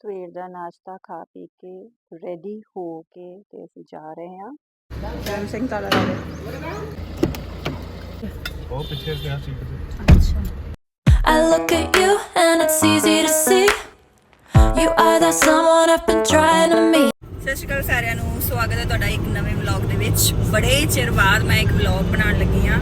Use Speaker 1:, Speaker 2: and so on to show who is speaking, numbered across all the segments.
Speaker 1: ਸਵੇਰ ਦਾ ਨਾਸ਼ਤਾ ਖਾ ਪੀ ਕੇ ਰੈਡੀ ਹੋ ਕੇ ਤੇ ਅਸੀਂ ਜਾ ਰਹੇ ਹਾਂ ਜੈਮ ਸਿੰਘ ਤਾਲਾ ਵਾਲੇ
Speaker 2: ਉਹ ਪਿੱਛੇ ਪਿਆ ਸੀ
Speaker 1: ਅੱਛਾ
Speaker 3: I look at you and it's easy to see you are that someone I've been trying to meet.
Speaker 1: ਸਤਿ ਸ਼੍ਰੀ ਅਕਾਲ ਸਾਰਿਆਂ ਨੂੰ। ਸਵਾਗਤ ਹੈ ਤੁਹਾਡਾ ਇੱਕ ਨਵੇਂ ਵਲੌਗ ਦੇ ਵਿੱਚ। ਬੜੇ ਚਿਰ ਬਾਅਦ ਮੈਂ ਇੱਕ ਵਲੌਗ ਬਣਾਉਣ ਲੱਗੀ ਆ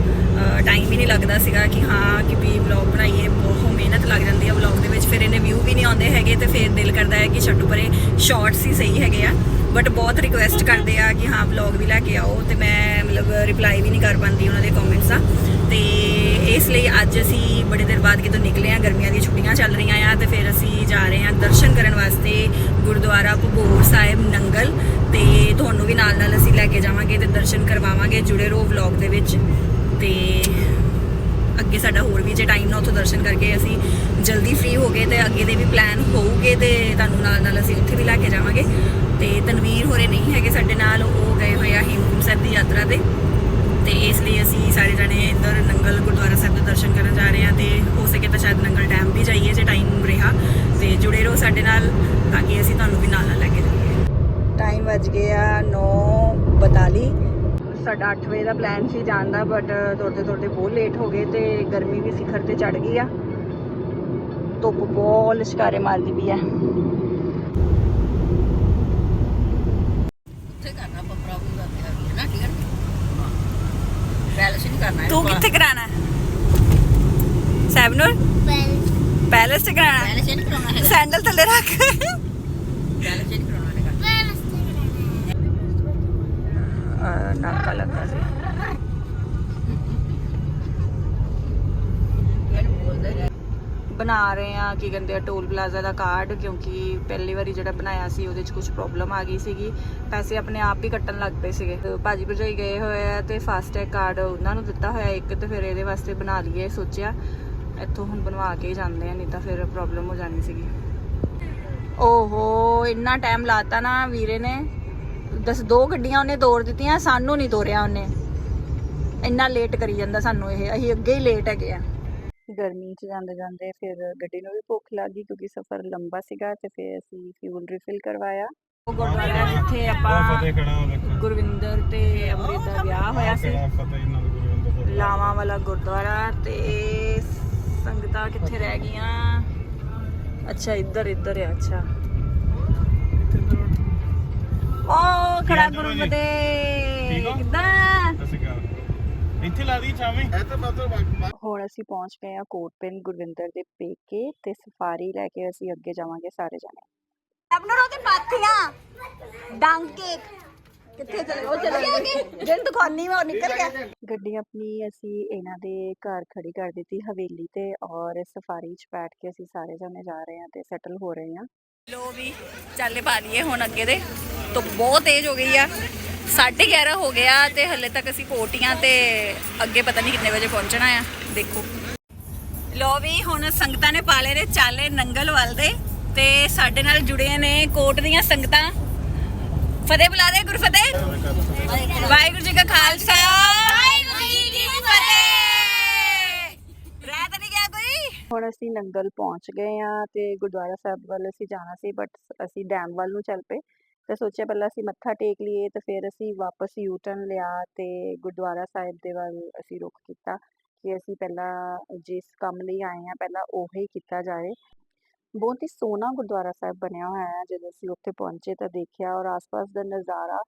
Speaker 1: ਟਾਈਮ ਵੀ ਨਹੀਂ ਲੱਗਦਾ ਸੀਗਾ ਕਿ ਹਾਂ, ਕਿ ਵੀ ਵਲੌਗ ਬਣਾਈਏ। ਬਹੁਤ ਮਿਹਨਤ ਲੱਗ ਜਾਂਦੀ ਆ ਵਲੌਗ ਦੇ ਵਿੱਚ। ਫਿਰ ਇਹਨੇ ਵਿਊ ਵੀ ਨਹੀਂ ਆਉਂਦੇ ਹੈਗੇ ਤੇ ਫਿਰ ਦਿਲ ਕਰਦਾ ਹੈ ਕਿ ਛੱਡੂ, ਪਰੇ ਸ਼ਾਰਟਸ ਹੀ ਸਹੀ ਹੈਗੇ ਆ। ਬਟ ਬਹੁਤ ਰਿਕੁਐਸਟ ਕਰਦੇ ਆ ਕਿ ਹਾਂ, ਵਲੌਗ ਵੀ ਲੈ ਕੇ ਆਓ। ਤੇ ਮੈਂ ਮਤਲਬ ਰਿਪਲਾਈ ਵੀ ਨਹੀਂ ਕਰ ਪਾਉਂਦੀ ਉਹਨਾਂ ਦੇ ਕਮੈਂਟਸ ਆ ਤੇ ਇਸ ਲਈ ਅੱਜ ਅਸੀਂ ਬੜੇ ਦਿਨ ਬਾਅਦ ਕਿਤੋਂ ਨਿਕਲੇ ਆ ਗਰਮੀਆਂ ਦੀਆਂ ਕਰਵਾਵਾਂਗੇ ਜੁੜੇ ਰਹੋ ਵਲੌਗ ਦੇ ਵਿੱਚ। ਤੇ ਅੱਗੇ ਸਾਡਾ ਹੋਰ ਵੀ ਜੇ ਟਾਈਮ ਨਾਲ ਉੱਥੋਂ ਦਰਸ਼ਨ ਕਰਕੇ ਅਸੀਂ ਜਲਦੀ ਫ੍ਰੀ ਹੋ ਗਏ ਤੇ ਅੱਗੇ ਦੇ ਵੀ ਪਲਾਨ ਹੋਊਗੇ ਤੇ ਤੁਹਾਨੂੰ ਨਾਲ ਨਾਲ ਅਸੀਂ ਉੱਥੇ ਵੀ ਲੈ ਕੇ ਜਾਵਾਂਗੇ। ਤੇ ਤਨਵੀਰ ਹੋਰੇ ਨਹੀਂ ਹੈਗੇ ਸਾਡੇ ਨਾਲ, ਉਹ ਗਏ ਹੋਏ ਆ ਹੇਮਕੁੰਟ ਸਾਹਿਬ ਦੀ ਯਾਤਰਾ ਤੇ। ਤੇ ਇਸ ਲਈ ਅਸੀਂ ਸਾਰੇ ਜਣੇ ਇੱਧਰ ਨੰਗਲ ਗੁਰਦੁਆਰਾ ਸਾਹਿਬ ਦੇ ਦਰਸ਼ਨ ਕਰਨ ਜਾ ਰਹੇ ਹਾਂ ਤੇ ਹੋ ਸਕੇ ਤਾਂ ਸ਼ਾਇਦ ਨੰਗਲ ਡੈਮ ਵੀ ਜਾਈਏ ਜੇ ਟਾਈਮ ਰਿਹਾ। ਤੇ ਜੁੜੇ ਰਹੋ ਸਾਡੇ ਨਾਲ ਤਾਂ ਕਿ ਅਸੀਂ ਤੁਹਾਨੂੰ ਵੀ ਨਾਲ ਨਾਲ ਲੈ ਕੇ ਜਾਈਏ। ਟਾਈਮ ਵੱਜ ਗਿਆ 9:42 ਸਾਡਾ 8 ਵਜੇ ਦਾ ਪਲਾਨ ਸੀ ਜਾਣ ਦਾ ਬਟ ਤੁਰਦੇ ਤੁਰਦੇ ਬਹੁਤ ਲੇਟ ਹੋ ਗਏ ਤੇ ਗਰਮੀ ਵੀ ਸਿਖਰ ਤੇ ਚੜ ਗਈ ਆ। ਧੁੱਪ ਬਹੁਤ ਲਿਸ਼ਕਾਰੇ ਮਾਰਦੀ ਵੀ ਆ ਤੂੰ ਕਿੱਥੇ ਕਰਾਣਾ? ਸੈਬਨੂਰ ਪੈਲਸ ਤੇ ਕਰਾਣਾ? ਸੈਂਡਲ ਥੱਲੇ ਰੱਖ।
Speaker 4: ਪੈਲਸ ਨਹੀਂ
Speaker 1: ਲੱਗਾ ਸੀ। ਬਣਾ ਰਹੇ ਆ ਕੀ ਕਹਿੰਦੇ ਆ, ਟੋਲ ਪਲਾਜ਼ਾ ਦਾ ਕਾਰਡ, ਕਿਉਂਕਿ ਪਹਿਲੀ ਵਾਰੀ ਜਿਹੜਾ ਬਣਾਇਆ ਸੀ, ਉਹਦੇ 'ਚ ਕੁਝ ਪ੍ਰੋਬਲਮ ਆ ਗਈ ਸੀਗੀ। ਪੈਸੇ ਆਪਣੇ ਆਪ ਹੀ ਕੱਟਣ ਲੱਗ ਪਏ ਸੀਗੇ। ਭਾਜੀ ਭਰਜਾਈ ਗਏ ਹੋਏ ਆ ਤੇ ਫਾਸਟੈਗ ਕਾਰਡ ਉਹਨਾਂ ਨੂੰ ਦਿੱਤਾ ਹੋਇਆ ਇੱਕ, ਤੇ ਫਿਰ ਇਹਦੇ ਵਾਸਤੇ ਬਣਾ ਲਈਏ ਸੋਚਿਆ। ਇੱਥੋਂ ਹੁਣ ਬਣਵਾ ਕੇ ਹੀ ਜਾਂਦੇ ਆ, ਨਹੀਂ ਤਾਂ ਫਿਰ ਪ੍ਰੋਬਲਮ ਹੋ ਜਾਣੀ ਸੀਗੀ। ਓਹੋ, ਇੰਨਾ ਟਾਈਮ ਲਾਤਾ ਨਾ ਵੀਰੇ ਨੇ। ਦਸ ਦੋ ਗੱਡੀਆਂ ਉਹਨੇ ਤੋੜ ਦਿੱਤੀਆਂ ਸਾਨੂੰ ਨਹੀਂ ਤੋਰਿਆ ਉਹਨੇ। ਇੰਨਾ ਲੇਟ ਕਰੀ ਜਾਂਦਾ ਸਾਨੂੰ ਇਹ ਅਸੀਂ ਅੱਗੇ ਹੀ ਲੇਟ ਹੈਗੇ ਆ। ਗਰਮੀ 'ਚ ਜਾਂਦੇ ਜਾਂਦੇ ਫਿਰ ਗੱਡੀ ਨੂੰ ਵੀ ਭੁੱਖ ਲੱਗ ਕਿਉਂਕਿ ਸਫ਼ਰ ਲੰਬਾ ਸੀਗਾ ਤੇ ਫਿਰ ਅਸੀਂ ਫਿਊਲ ਰਿਫਿਲ ਕਰਵਾਇਆ। ਉਹ ਗੁਰਦੁਆਰਾ ਜਿੱਥੇ ਆਪਾਂ ਗੁਰਵਿੰਦਰ ਤੇ ਅੰਮ੍ਰਿਤ ਦਾ ਵਿਆਹ ਹੋਇਆ ਸੀ। ਲਾਵਾਂ ਵਾਲਾ ਗੁਰਦੁਆਰਾ ਤੇ ਸੰਗਤਾਂ ਕਿੱਥੇ ਰਹਿ ਗਈਆਂ? ਅੱਛਾ ਇੱਧਰ ਇੱਧਰ ਆ ਅੱਛਾ। ਓ ਖੜਾ
Speaker 2: ਕੀ ਹਾਲ
Speaker 1: ਗੁਰੂ
Speaker 2: ਜੀ?
Speaker 1: ਫਤਿਹ
Speaker 2: ਠੀਕ ਹੋ?
Speaker 1: ਕਿੱਦਾਂ?
Speaker 2: ਅਸੀਂ ਕਹਾਂ ਇੱਥੇ ਲਾ ਦੀ ਛਾਵੇਂ ਇਹ ਤਾਂ ਮਤਲਬ
Speaker 1: ਹੁਣ ਅਸੀਂ ਪਹੁੰਚ ਗਏ ਆ ਕੋਟਪਿੰਨ ਗੁਰਵਿੰਦਰ ਦੇ ਪੇਕੇ ਤੇ ਸਫਾਰੀ ਲੈ ਕੇ ਅਸੀਂ ਅੱਗੇ ਜਾਵਾਂਗੇ ਸਾਰੇ ਜਾਣੇ। ਆਪਣਾ ਉਹਦੇ ਪਾਥੀਆਂ। ਡਾਂਕੇ ਕਿੱਥੇ ਚਲੇ ਉਹ ਚਲੇ ਗਏ। ਜਿੰਨ ਦੁਕਾਨੀ ਮੈਂ ਨਿਕਲ ਗਿਆ। ਗੱਡੀ ਆਪਣੀ ਅਸੀਂ ਇਹਨਾਂ ਦੇ ਘਰ ਖੜੀ ਕਰ ਦਿੱਤੀ ਹਵੇਲੀ ਤੇ ਔਰ ਸਫਾਰੀ 'ਚ ਬੈਠ ਕੇ ਅਸੀਂ ਸਾਰੇ ਜਾਣੇ ਜਾ ਰਹੇ ਹਾਂ ਤੇ ਸੈਟਲ ਹੋ ਰਹੇ ਹਾਂ। ਲੋ ਵੀ ਚਾਲੇ ਪਾ ਲਈਏ ਹੁਣ ਅੱਗੇ ਦੇ। ਧੁੱਪ ਬਹੁਤ ਤੇਜ਼ ਹੋ ਗਈ ਆ। 11:30 ਹੋ ਗਿਆ ਤੇ ਹੱਲੇ ਤੱਕ ਅਸੀਂ ਕੋਟੀਆਂ ਤੇ ਅੱਗੇ ਪਤਾ ਨਹੀਂ ਕਿੰਨੇ ਵਜੇ ਪਹੁੰਚਣਾ ਆ। ਦੇਖੋ। ਲੋ ਵੀ ਹੁਣ ਸੰਗਤਾਂ ਨੇ ਪਾਲੇ ਨੇ ਚਾਲੇ ਨੰਗਲ ਵੱਲ ਦੇ ਤੇ ਸਾਡੇ ਨਾਲ ਜੁੜੇ ਨੇ ਕੋਟ ਦੀਆਂ ਸੰਗਤਾਂ। ਫਤਿਹ ਬੁਲਾ ਦੇ ਗੁਰਫਤਿਹ। ਵਾਹਿਗੁਰੂ ਜੀ ਕਾ ਖਾਲਸਾ ਵਾਹਿਗੁਰੂ ਜੀ ਕੀ ਫਤਿਹ ਰਹਿ ਤਾਂ ਨਹੀਂ ਗਿਆ ਕੋਈ ਹੁਣ ਅਸੀਂ ਨੰਗਲ ਪਹੁੰਚ ਗਏ ਆ ਤੇ ਗੁਰਦੁਆਰਾ ਸਾਹਿਬ ਵੱਲ ਅਸੀਂ ਜਾਣਾ ਸੀ ਬਟ ਅਸੀਂ ਡੈਮ ਵੱਲ ਨੂੰ ਚੱਲ ਪਏ ਤੇ ਸੋਚਿਆ ਪਹਿਲਾਂ ਅਸੀਂ ਮੱਥਾ ਟੇਕ ਲਈਏ ਤੇ ਫਿਰ ਅਸੀਂ ਵਾਪਸ ਯੂ ਟਰਨ ਲਿਆ ਤੇ ਗੁਰਦੁਆਰਾ ਸਾਹਿਬ ਦੇ ਵੱਲ ਅਸੀਂ ਰੁਖ ਕੀਤਾ ਕਿ ਅਸੀਂ ਪਹਿਲਾਂ ਜਿਸ ਕੰਮ ਲਈ ਆਏ ਆ ਪਹਿਲਾਂ ਉਹ ਹੀ ਕੀਤਾ ਜਾਏ। ਬਹੁਤ ਹੀ ਸੋਹਣਾ ਗੁਰਦੁਆਰਾ ਸਾਹਿਬ ਬਣਿਆ ਹੋਇਆ ਹੈ, ਜਦੋਂ ਅਸੀਂ ਉੱਥੇ ਪਹੁੰਚੇ ਤਾਂ ਦੇਖਿਆ ਔਰ ਆਸ-ਪਾਸ ਦਾ ਨਜ਼ਾਰਾ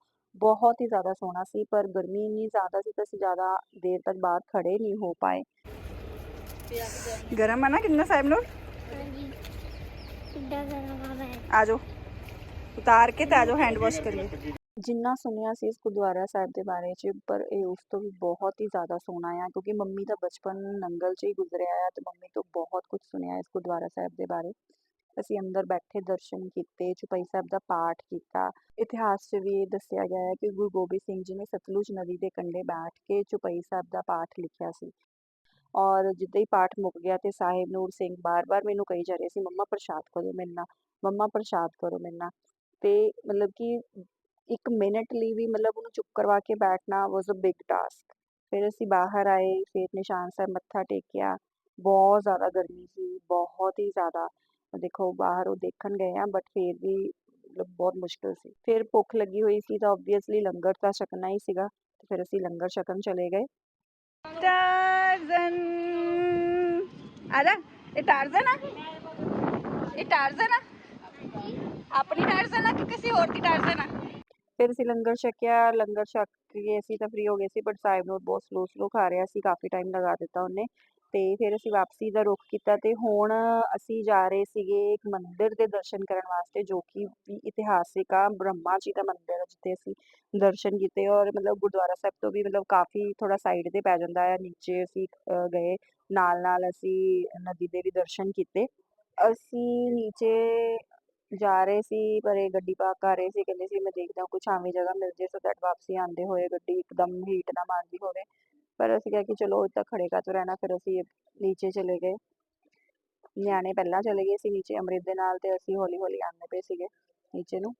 Speaker 1: ਬਹੁਤ ਹੀ ਜ਼ਿਆਦਾ ਸੋਹਣਾ ਸੀ, ਪਰ ਗਰਮੀ ਇੰਨੀ ਜ਼ਿਆਦਾ ਸੀ ਤਾਂ ਅਸੀਂ ਜ਼ਿਆਦਾ ਦੇਰ ਤੱਕ ਬਾਹਰ ਖੜੇ ਨਹੀਂ ਹੋ ਪਾਏ। ਗਰਮ ਹੈ ਨਾ ਕਿੰਨਾ ਸਾਹਿਬ ਨੂੰ ਆ ਜਾਓ ਉਤਾਰ ਕੇ ਤੇ ਆ ਜਾਓ ਹੈਂਡ ਵਾਸ਼ ਕਰੀਏ ਜਿੰਨਾ ਸੁਣਿਆ ਸੀ ਇਸ ਗੁਰਦੁਆਰਾ ਸਾਹਿਬ ਦੇ ਬਾਰੇ ਚ ਪਰ ਇਹ ਉਸ ਤੋਂ ਵੀ ਬਹੁਤ ਹੀ ਜ਼ਿਆਦਾ ਸੋਹਣਾ ਆ ਕਿਉਂਕਿ ਮੰਮੀ ਦਾ ਬਚਪਨ ਨੰਗਲ ਚ ਹੀ ਗੁਜ਼ਰਿਆ ਆ ਤੇ ਮੰਮੀ ਤੋਂ ਬਹੁਤ ਕੁਝ ਸੁਣਿਆ ਇਸ ਗੁਰਦੁਆਰਾ ਸਾਹਿਬ ਦੇ ਬਾਰੇ ਅਸੀਂ ਅੰਦਰ ਬੈਠੇ ਦਰਸ਼ਨ ਕੀਤੇ ਚੁਪਈ ਸਾਹਿਬ ਦਾ ਪਾਠ ਕੀਤਾ ਇਤਿਹਾਸ 'ਚ ਵੀ ਇਹ ਦੱਸਿਆ ਗਿਆ ਹੈ ਕਿ ਗੁਰੂ ਗੋਬਿੰਦ ਸਿੰਘ ਜੀ ਨੇ ਸਤਲੁਜ ਨਦੀ ਦੇ ਕੰਢੇ ਬੈਠ ਕੇ ਚੁਪਈ ਸਾਹਿਬ ਦਾ ਪਾਠ ਲਿਖਿਆ ਸੀ ਔਰ ਜਿੱਦਾਂ ਹੀ ਪਾਠ ਮੁੱਕ ਗਿਆ ਤੇ ਸਾਹਿਬ ਨੂਰ ਸਿੰਘ ਬਾਰ-ਬਾਰ ਮੈਨੂੰ ਕਹੀ ਜਾ ਰਹੇ ਸੀ, ਮੰਮਾ ਪ੍ਰਸ਼ਾਦ ਕਰੋ ਮੇਰੇ ਨਾਲ, ਮੰਮਾ ਪ੍ਰਸ਼ਾਦ ਕਰੋ ਮੇਰੇ ਨਾਲ। ਤੇ ਮਤਲਬ ਕਿ ਇੱਕ ਮਿੰਟ ਲਈ ਵੀ ਮਤਲਬ ਉਹਨੂੰ ਚੁੱਪ ਕਰਵਾ ਕੇ ਬੈਠਣਾ ਵਾਸ ਅ ਬਿਗ ਟਾਸਕ ਫਿਰ ਅਸੀਂ ਬਾਹਰ ਆਏ, ਫਿਰ ਨਿਸ਼ਾਨ ਸਾਹਿਬ ਮੱਥਾ ਟੇਕਿਆ। ਬਹੁਤ ਜ਼ਿਆਦਾ ਗਰਮੀ ਸੀ, ਬਹੁਤ ਹੀ ਜ਼ਿਆਦਾ।
Speaker 5: ਦੇਖੋ ਬਾਹਰ ਉਹ ਦੇਖਣ ਗਏ ਆ ਬਟ ਫਿਰ ਵੀ ਮਤਲਬ ਬਹੁਤ ਮੁਸ਼ਕਿਲ ਸੀ। ਫਿਰ ਭੁੱਖ ਲੱਗੀ ਹੋਈ ਸੀ ਤਾਂ ਆਬਵੀਅਸਲੀ ਲੰਗਰ ਤਾਂ ਛਕਣਾ ਹੀ ਸੀਗਾ, ਤੇ ਫਿਰ ਅਸੀਂ ਲੰਗਰ ਛਕਣ ਚਲੇ ਗਏ। ਟਾਰਜ਼ਨ ਆਜਾ ਇਹ ਟਾਰਜ਼ਨ ਆ? ਇਹ ਟਾਰਜ਼ਨ ਆ? ਆਪਣੀ ਟਾਰਜ਼ਨ ਆ ਕਿ ਕਿਸੇ ਹੋਰ ਦੀ ਟਾਰਜ਼ਨ ਆ? ਫਿਰ ਅਸੀਂ ਲੰਗਰ ਛਕਿਆ, ਲੰਗਰ ਛਕ ਕੇ ਅਸੀਂ ਤਾਂ ਫ੍ਰੀ ਹੋ ਗਏ ਸੀ ਬਟ ਸਾਹਿਬ ਨੂੰ ਬਹੁਤ ਸਲੋ ਸਲੋ ਖਾ ਰਿਹਾ ਸੀ, ਕਾਫੀ ਟਾਈਮ ਲਗਾ ਦਿੱਤਾ ਉਹਨੇ। ਤੇ ਫਿਰ ਅਸੀਂ ਵਾਪਸੀ ਦਾ ਰੁਖ ਕੀਤਾ ਤੇ ਹੁਣ ਅਸੀਂ ਜਾ ਰਹੇ ਸੀਗੇ ਇੱਕ ਮੰਦਿਰ ਦੇ ਦਰਸ਼ਨ ਕਰਨ ਵਾਸਤੇ, ਜੋ ਕਿ ਇਤਿਹਾਸਿਕ ਆ, ਬ੍ਰਹਮਾ ਜੀ ਦਾ ਮੰਦਿਰ ਜਿੱਥੇ ਅਸੀਂ ਦਰਸ਼ਨ ਕੀਤੇ ਔਰ ਮਤਲਬ ਗੁਰਦੁਆਰਾ ਸਾਹਿਬ ਤੋਂ ਵੀ ਮਤਲਬ ਕਾਫੀ ਥੋੜਾ ਸਾਈਡ ਤੇ ਪੈ ਜਾਂਦਾ ਹੈ ਨੀਚੇ ਅਸੀਂ ਗਏ ਨਾਲ ਨਾਲ ਅਸੀਂ ਨਦੀ ਦੇ ਵੀ ਦਰਸ਼ਨ ਕੀਤੇ। ਅਸੀਂ ਨੀਚੇ ਜਾ ਰਹੇ ਸੀ, ਪਰ ਇਹ ਗੱਡੀ ਪਾਕ ਕਰ ਰਹੇ ਸੀ, ਕਹਿੰਦੇ ਸੀ, ਮੈਂ ਦੇਖਦਾ ਕੁਛ ਛਾਵੇਂ ਜਗ੍ਹਾ ਮਿਲ ਜੇ ਸੋ ਦੈਟ ਵਾਪਸੀ ਆਉਂਦੇ ਹੋਏ ਗੱਡੀ ਇੱਕਦਮ ਹੀਟ ਨਾ ਮਾਰਦੀ ਹੋਵੇ। ਪਰ ਅਸੀਂ ਕਿਹਾ ਕਿ ਚਲੋ ਇੱਥੇ ਖੜੇ ਕਾਹਤੋਂ ਰਹਿਣਾ, ਫਿਰ ਅਸੀਂ ਨੀਚੇ ਚਲੇ ਗਏ। ਨਿਆਣੇ ਪਹਿਲਾਂ ਚਲੇ ਗਏ ਸੀ ਨੀਚੇ ਅੰਮ੍ਰਿਤ ਦੇ ਨਾਲ ਤੇ ਅਸੀਂ ਹੌਲੀ ਹੌਲੀ ਆਉਂਦੇ ਪਏ ਸੀਗੇ ਨੀਚੇ ਨੂੰ।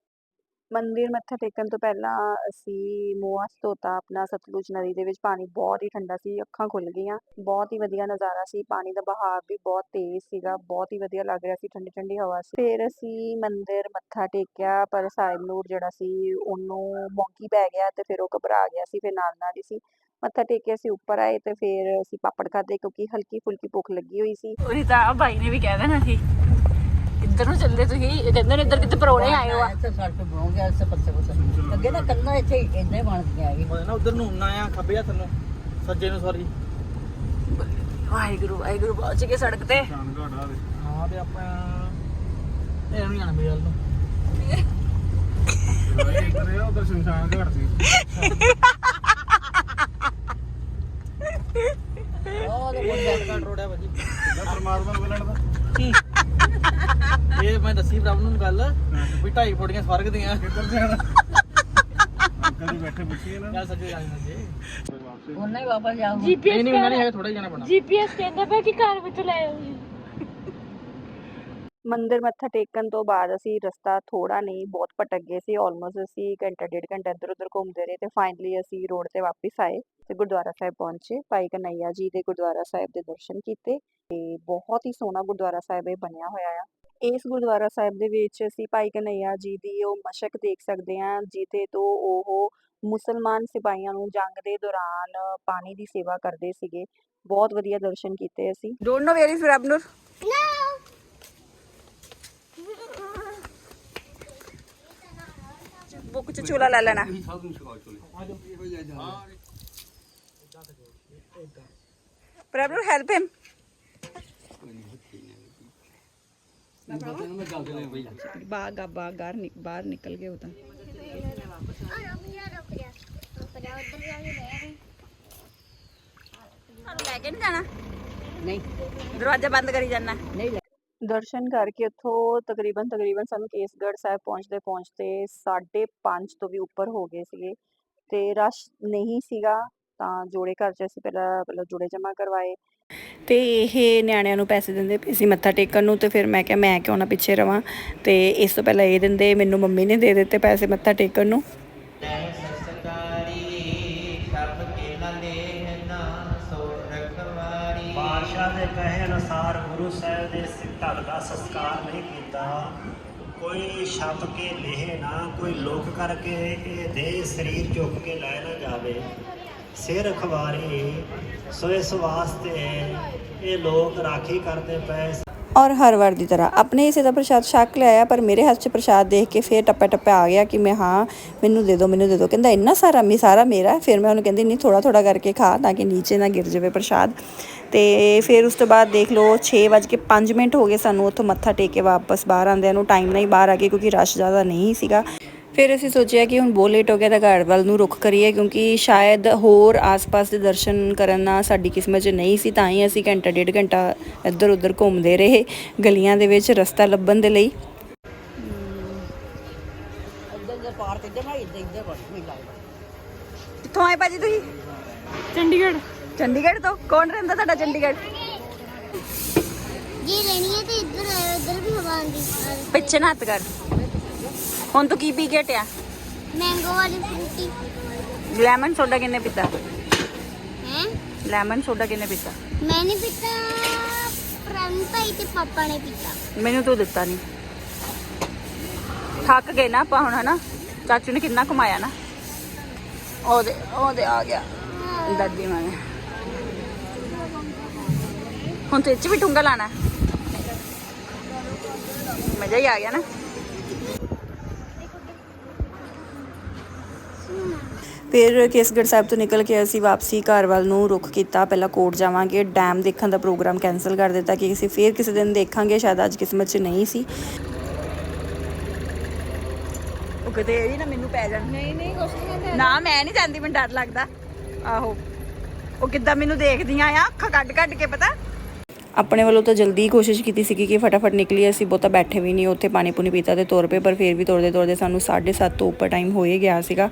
Speaker 5: ਮੰਦਿਰ ਮੱਥਾ ਟੇਕਣ ਤੋਂ ਪਹਿਲਾਂ ਅਸੀਂ ਮੂੰਹ ਧੋਤਾ, ਆਪਣਾ ਸਤਲੁਜ ਨਦੀ ਦੇ ਵਿੱਚ ਪਾਣੀ ਬਹੁਤ ਹੀ ਠੰਡਾ ਸੀ, ਅੱਖਾਂ ਖੁੱਲ ਗਈਆਂ, ਬਹੁਤ ਹੀ ਵਧੀਆ ਨਜ਼ਾਰਾ ਸੀ, ਪਾਣੀ ਦਾ ਬਹਾਵ ਵੀ ਬਹੁਤ ਤੇਜ਼ ਸੀਗਾ, ਬਹੁਤ ਹੀ ਵਧੀਆ ਲੱਗ ਰਿਹਾ ਸੀ ਠੰਡੀ ਠੰਡੀ ਹਵਾ ਸੀ। ਫਿਰ ਅਸੀਂ ਮੰਦਿਰ ਮੱਥਾ ਟੇਕਿਆ, ਪਰ ਸਾਹਿਬ ਨੂਰ ਜਿਹੜਾ ਸੀ ਉਹਨੂੰ ਮੌਂਕੀ ਪੈ ਗਿਆ ਤੇ ਫਿਰ ਉਹ ਘਬਰਾ ਗਿਆ ਸੀ, ਫਿਰ ਨਾਲ ਨਾਲ ਹੀ ਸੀ। ਮੱਥਾ ਟੇਕ ਕੇ ਅਸੀਂ ਉੱਪਰ ਆਏ ਤੇ ਫਿਰ ਅਸੀਂ ਪਾਪੜ ਖਾਦੇ ਕਿਉਂਕਿ ਹਲਕੀ ਫੁਲਕੀ ਭੁੱਖ ਲੱਗੀ ਹੋਈ ਸੀ।
Speaker 1: ਉਹਦੀ ਤਾਂ ਬਾਈ ਨੇ ਵੀ ਕਹਿ ਦੇਣਾ ਸੀ। ਇੱਧਰ ਨੂੰ ਚੱਲਦੇ ਤੁਸੀਂ ਇਹ ਕਹਿੰਦੇ ਨੇ ਇੱਧਰ ਕਿਤੇ ਪਰੋਣੇ ਆਏ ਹੋ ਆ।
Speaker 6: ਇੱਥੇ ਸੜਕ ਬਣ ਗਿਆ ਇਸੇ ਪੱਤੇ ਪੱਤੇ। ਅੱਗੇ ਤਾਂ ਕੰਨਾਂ ਇੱਥੇ ਇੰਨੇ ਹੀ ਬਣਦੀਆਂ ਹੈਗੀ
Speaker 7: ਨਾ ਉਧਰ ਨੂੰ ਨਾ ਆ ਖੱਬੇ ਹੱਥ ਨੂੰ ਸੱਜੇ ਨੂੰ ਸੌਰੀ
Speaker 1: ਵਾਹਿਗੁਰੂ ਵਾਹਿਗੁਰੂ ਪਹੁੰਚ ਗਏ ਸੜਕ ਤੇ।
Speaker 7: ਹਾਂ ਤੇ ਆਪਾਂ ਇਹ ਨੂੰ ਜਾਣਾ ਬੇਲ ਨੂੰ। ਇੱਧਰ ਉਧਰ ਸ਼ਮਸ਼ਾਨ ਘਾਟ ਸੀ
Speaker 6: ਉਹ ਤੇ ਮੁੰਡੇ
Speaker 7: ਘਾਟ ਰੋੜਿਆ ਭਾਜੀ ਪਰਮਾਤਮਾ ਨੂੰ ਮਿਲਣ ਦਾ ਇਹ ਮੈਂ ਦੱਸੀ ਪ੍ਰਭ ਨੂੰ ਗੱਲ ਵੀ ਢਾਈ ਫੁੱਟੀਆਂ ਸਵਰਗ ਦੀਆਂ। ਕਿੱਧਰ ਜਾਣਾ ਕਦੀ ਬੈਠੇ ਪੁੱਛੀਏ ਨਾ ਚੱਲ ਸੱਜੇ ਜਾਣਾ ਜੇ
Speaker 6: ਉਹਨਾਂ ਹੀ ਵਾਪਸ ਜਾਊਗਾ
Speaker 7: ਨਹੀਂ ਨਹੀਂ ਉਹਨਾਂ ਨੇ ਹੈਗਾ ਥੋੜਾ ਜਾਣਾ ਪੈਣਾ।
Speaker 1: ਜੀਪੀਐਸ ਕਹਿੰਦਾ ਪਿਆ ਕਿ ਘਰ ਵਿੱਚ ਲੈ ਆਓ
Speaker 5: ਮੰਦਿਰ ਮੱਥਾ ਟੇਕਣ ਤੋਂ ਬਾਅਦ ਅਸੀਂ ਰਸਤਾ ਥੋੜਾ ਨਹੀਂ ਬਹੁਤ ਭਟਕ ਗਏ ਸੀ ਆਲਮੋਸਟ ਅਸੀਂ ਘੰਟਾ ਡੇਢ ਘੰਟਾ ਇੱਧਰ ਉੱਧਰ ਘੁੰਮਦੇ ਰਹੇ ਤੇ ਫਾਈਨਲੀ ਅਸੀਂ ਰੋਡ ਤੇ ਵਾਪਸ ਆਏ ਤੇ ਗੁਰਦੁਆਰਾ ਸਾਹਿਬ ਪਹੁੰਚੇ। ਭਾਈ ਕਨਈਆ ਜੀ ਦੇ ਗੁਰਦੁਆਰਾ ਸਾਹਿਬ ਦੇ ਦਰਸ਼ਨ ਕੀਤੇ ਤੇ ਬਹੁਤ ਹੀ ਸੋਹਣਾ ਗੁਰਦੁਆਰਾ ਸਾਹਿਬ ਇਹ ਬਣਿਆ ਹੋਇਆ ਆ। ਇਸ ਗੁਰਦੁਆਰਾ ਸਾਹਿਬ ਦੇ ਵਿੱਚ ਅਸੀਂ ਭਾਈ ਕਨਈਆ ਜੀ ਦੀ ਉਹ ਮਸ਼ਕ ਦੇਖ ਸਕਦੇ ਹਾਂ ਜਿਹਦੇ ਤੋਂ ਉਹ ਮੁਸਲਮਾਨ ਸਿਪਾਹੀਆਂ ਨੂੰ ਜੰਗ ਦੇ ਦੌਰਾਨ ਪਾਣੀ ਦੀ ਸੇਵਾ ਕਰਦੇ ਸੀਗੇ। ਬਹੁਤ ਵਧੀਆ ਦਰਸ਼ਨ ਕੀਤੇ ਅਸੀਂ। Don't know where is Rabnoor book ਚ ਚੂਲਾ ਲੈ ਲੈਣਾ ਪ੍ਰਭੂ ਹੈਲਪ ਹਿਮ ਬਾਗ ਆ ਬਾਹਰ ਨਿਕ- ਬਾਹਰ ਨਿਕਲ ਗਏ ਉਹ ਤਾਂ ਸਾਨੂੰ ਲੈ ਕੇ ਨਹੀਂ ਦਰਸ਼ਨ ਕਰਕੇ ਉੱਥੋਂ ਤਕਰੀਬਨ ਤਕਰੀਬਨ ਸਾਨੂੰ ਕੇਸਗੜ੍ਹ ਸਾਹਿਬ ਪਹੁੰਚਦੇ ਪਹੁੰਚਦੇ 5:30 ਤੋਂ ਵੀ ਉੱਪਰ ਹੋ ਗਏ ਸੀਗੇ ਤੇ ਰਸ਼ ਨਹੀਂ ਸੀਗਾ ਤਾਂ ਜੋੜੇ ਘਰ ਚ ਅਸੀਂ ਪਹਿਲਾਂ ਪਹਿਲਾਂ ਜੋੜੇ ਜਮ੍ਹਾਂ ਕਰਵਾਏ। ਤੇ ਇਹ ਨਿਆਣਿਆਂ ਨੂੰ ਪੈਸੇ ਦਿੰਦੇ ਪਏ ਸੀ ਮੱਥਾ ਟੇਕਣ ਨੂੰ ਤੇ ਫਿਰ ਮੈਂ ਕਿਹਾ ਮੈਂ ਕਿਉਂ ਨਾ ਪਿੱਛੇ ਰਵਾਂ ਤੇ ਇਸ ਤੋਂ ਪਹਿਲਾਂ ਇਹ ਦਿੰਦੇ, ਮੈਨੂੰ ਮੰਮੀ ਨੇ ਦੇ ਦਿੱਤੇ ਪੈਸੇ ਮੱਥਾ ਟੇਕਣ ਨੂੰ।
Speaker 8: ਦੇ ਕਹੇ ਅਨੁਸਾਰ ਗੁਰੂ ਸਾਹਿਬ ਦੇ ਢਲ ਦਾ ਸੰਸਕਾਰ ਨਹੀਂ ਕੀਤਾ। ਕੋਈ ਛਪ ਕੇ ਲਿਹੇ ਨਾ, ਕੋਈ ਲੋਕ ਕਰਕੇ ਇਹ ਦੇ ਸਰੀਰ ਚੁੱਕ ਕੇ ਲੈ ਨਾ ਜਾਵੇ। ਸਿਰ ਖਵਾਰੀ, ਸੋ ਇਸ ਵਾਸਤੇ ਇਹ ਲੋਕ ਰਾਖੀ ਕਰਦੇ ਪਏ
Speaker 5: ਔਰ ਹਰ ਵਾਰ ਦੀ ਤਰ੍ਹਾਂ। ਆਪਣੇ ਹਿੱਸੇ ਦਾ ਪ੍ਰਸ਼ਾਦ ਛਕ ਲਿਆਇਆ, ਪਰ ਮੇਰੇ ਹੱਥ 'ਚ ਪ੍ਰਸ਼ਾਦ ਦੇਖ ਕੇ ਫੇਰ ਟੱਪਾ ਟੱਪਾ ਆ ਗਿਆ ਕਿ ਮੈਂ, ਹਾਂ, ਮੈਨੂੰ ਦੇ ਦਿਓ ਮੈਨੂੰ ਦੇ ਦਿਓ ਕਹਿੰਦਾ, ਇੰਨਾ ਸਾਰਾ ਮੀ, ਸਾਰਾ ਮੇਰਾ ਫਿਰ ਮੈਂ ਉਹਨੂੰ ਕਹਿੰਦੀ, ਨਹੀਂ ਥੋੜਾ ਥੋੜਾ ਕਰਕੇ ਖਾ ਤਾਂ ਕਿ ਨੀਚੇ ਨਾ ਗਿਰ ਜਾਵੇ ਪ੍ਰਸ਼ਾਦ। ਤੇ ਫਿਰ ਉਸ ਤੋਂ ਬਾਅਦ ਦੇਖ ਲਓ 6:05 ਮਿੰਟ ਹੋ ਗਏ ਸਾਨੂੰ ਉੱਥੋਂ ਮੱਥਾ ਟੇਕ ਕੇ ਵਾਪਸ ਬਾਹਰ ਆਉਂਦਿਆਂ ਨੂੰ। ਟਾਈਮ ਨਾਲ ਹੀ ਬਾਹਰ ਆ ਗਏ ਕਿਉਂਕਿ ਰਸ਼ ਜ਼ਿਆਦਾ ਨਹੀਂ ਸੀਗਾ। ਫਿਰ ਅਸੀਂ ਸੋਚਿਆ ਕਿ ਹੁਣ ਬਹੁਤ ਲੇਟ ਹੋ ਗਿਆ ਤਾਂ ਘਰ ਵੱਲ ਨੂੰ ਰੁਖ ਕਰੀਏ ਕਿਉਂਕਿ ਸ਼ਾਇਦ ਹੋਰ ਆਸ-ਪਾਸ ਦੇ ਦਰਸ਼ਨ ਕਰਨ ਸਾਡੀ ਕਿਸਮਤ 'ਚ ਨਹੀਂ ਸੀ ਤਾਂ ਹੀ ਅਸੀਂ ਘੰਟਾ ਡੇਢ ਘੰਟਾ ਇੱਧਰ ਉੱਧਰ ਘੁੰਮਦੇ ਰਹੇ ਗਲੀਆਂ ਦੇ ਵਿੱਚ ਰਸਤਾ ਲੱਭਣ ਦੇ ਲਈ। ਕਿੱਥੋਂ ਆਏ ਭਾਜੀ ਤੁਸੀਂ?
Speaker 1: ਚੰਡੀਗੜ੍ਹ।
Speaker 5: ਚੰਡੀਗੜ੍ਹ ਤੋਂ? ਕੌਣ ਰਹਿੰਦਾ ਤੁਹਾਡਾ ਚੰਡੀਗੜ੍ਹ?
Speaker 4: ਜੇ ਲੈਣੀ ਹੈ ਤੇ ਇੱਧਰ ਆਇਓ ਇੱਧਰ ਵੀ ਹਵਾ ਆਉਂਦੀ
Speaker 5: ਪਿੱਛੇ ਨਾ ਹੱਥ ਕਰ। ਹੁਣ ਤੂੰ ਕੀ ਪੀ ਕੇ ਹਟਿਆ?
Speaker 4: ਮੈਂਗੋ ਵਾਲੀ ਫਰੂਟੀ
Speaker 5: ਲੈਮਨ ਸੋਡਾ ਕਿੰਨੇ ਪੀਤਾ?
Speaker 4: ਹੈ?
Speaker 5: ਲੈਮਨ ਸੋਡਾ ਕਿੰਨੇ ਪੀਤਾ?
Speaker 4: ਮੈਂ ਨਹੀਂ ਪੀਤਾ ਮੰਮੀ ਭਾਈ ਤੇ ਪਾਪਾ ਨੇ ਪੀਤਾ।
Speaker 1: ਮੈਨੂੰ ਤੂੰ ਦਿੱਤਾ ਨਹੀਂ ਥੱਕ ਗਏ ਨਾ ਆਪਾਂ ਹੁਣ ਹਨਾ? ਚਾਚੂ ਨੇ ਕਿੰਨਾ ਕਮਾਇਆ ਨਾ? ਉਹਦੇ ਉਹਦੇ ਆ ਗਿਆ। ਦਾਦੀ ਮਾਂ ਨੇ। ਹੁਣ ਤੇ ਚ ਵੀ ਟੁੰਗਾ ਲਾਣਾ। ਮਜ਼ਾ ਹੀ ਆ ਗਿਆ ਨਾ?
Speaker 5: ਫਿਰ ਕੇਸਗੜ੍ਹ ਸਾਹਿਬ ਤੋਂ ਨਿਕਲ ਕੇ ਅਸੀਂ ਵਾਪਸੀ ਘਰ ਵੱਲ ਨੂੰ ਰੁਖ ਕੀਤਾ। ਪਹਿਲਾਂ ਕੋਟ ਜਾਵਾਂਗੇ ਡੈਮ ਦੇਖਣ ਦਾ ਪ੍ਰੋਗਰਾਮ ਕੈਨਸਲ ਕਰ ਦਿੱਤਾ ਕਿ ਅਸੀਂ ਫੇਰ ਕਿਸੇ ਦਿਨ ਦੇਖਾਂਗੇ ਸ਼ਾਇਦ ਅੱਜ ਕਿਸਮਤ 'ਚ ਨਹੀਂ ਸੀ। ਉਹ ਕਿਤੇ ਇਹ ਵੀ ਨਾ ਮੈਨੂੰ ਪੈ ਜਾਣ। ਨਹੀਂ ਨਹੀਂ ਕੁਛ ਨਹੀਂ ਨਾ ਮੈਂ ਨਹੀਂ ਜਾਂਦੀ ਮੈਨੂੰ ਡਰ ਲੱਗਦਾ। ਆਹੋ। ਉਹ ਕਿੱਦਾਂ ਮੈਨੂੰ ਦੇਖਦੀਆਂ ਆ ਅੱਖਾਂ ਕੱਢ ਕੱਢ ਕੇ ਪਤਾ? ਆਪਣੇ ਵੱਲੋਂ ਤਾਂ ਜਲਦੀ ਕੋਸ਼ਿਸ਼ ਕੀਤੀ ਸੀ ਕਿ ਫਟਾਫਟ ਨਿਕਲੀਏ, ਅਸੀਂ ਬਹੁਤਾ ਬੈਠੇ ਵੀ ਨਹੀਂ, ਉੱਥੇ ਪਾਣੀ ਪੂਣੀ ਪੀਤਾ ਤੇ ਤੁਰ ਪਏ, ਪਰ ਫਿਰ ਵੀ ਤੁਰਦੇ ਤੁਰਦੇ ਸਾਨੂੰ 7:30 ਤੋਂ ਉੱਪਰ ਟਾਈਮ ਹੋ ਹੀ ਗਿਆ ਸੀਗਾ।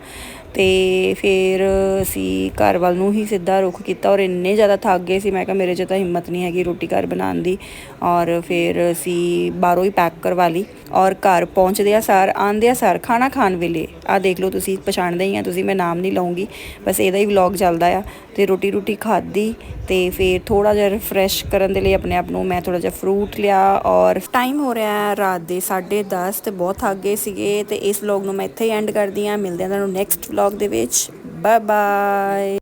Speaker 5: ਤੇ ਫਿਰ ਅਸੀਂ ਘਰ ਵੱਲ ਨੂੰ ਹੀ ਸਿੱਧਾ ਰੁਖ ਕੀਤਾ ਔਰ ਇੰਨੇ ਜ਼ਿਆਦਾ ਥੱਕ ਗਏ ਸੀ, ਮੈਂ ਕਿਹਾ ਮੇਰੇ 'ਚ ਤਾਂ ਹਿੰਮਤ ਨਹੀਂ ਹੈਗੀ ਰੋਟੀ ਘਰ ਬਣਾਉਣ ਦੀ। ਔਰ ਫਿਰ ਅਸੀਂ ਬਾਹਰੋਂ ਹੀ ਪੈਕ ਕਰਵਾ ਲਈ ਔਰ ਘਰ ਪਹੁੰਚਦੇ ਆ ਸਾਰ ਆਂਦੇ ਆ ਸਾਰ ਖਾਣਾ ਖਾਣ ਵੇਲੇ। ਆ ਦੇਖ ਲਓ ਤੁਸੀਂ, ਪਛਾਣਦੇ ਹੀ ਆ ਤੁਸੀਂ, ਮੈਂ ਨਾਮ ਨਹੀਂ ਲਵਾਂਗੀ ਬਸ ਇਹਦਾ ਹੀ ਵਲੌਗ ਚੱਲਦਾ ਆ। ਤੇ ਰੋਟੀ ਰੋਟੀ ਖਾਧੀ ਤੇ ਫਿਰ ਥੋੜਾ ਜਿਹਾ ਰਿਫਰੈਸ਼ ਕਰਨ ਦੇ ਲਈ ਆਪਣੇ ਆਪ ਨੂੰ ਮੈਂ ਥੋੜਾ ਜਿਹਾ ਫਰੂਟ ਲਿਆ ਔਰ ਟਾਈਮ ਹੋ ਰਿਹਾ ਹੈ ਰਾਤ ਦੇ 10:30 ਤੇ ਬਹੁਤ ਥੱਕ ਗਏ ਸੀਗੇ ਤੇ ਇਸ ਵਲੌਗ ਨੂੰ ਮੈਂ ਇੱਥੇ ਹੀ ਐਂਡ ਕਰਦੀ ਆ ਮਿਲਦੇ ਆ ਤੁਹਾਨੂੰ ਨੈਕਸਟ ਵਲੌਗ ਦੇ ਵਿੱਚ। Bye bye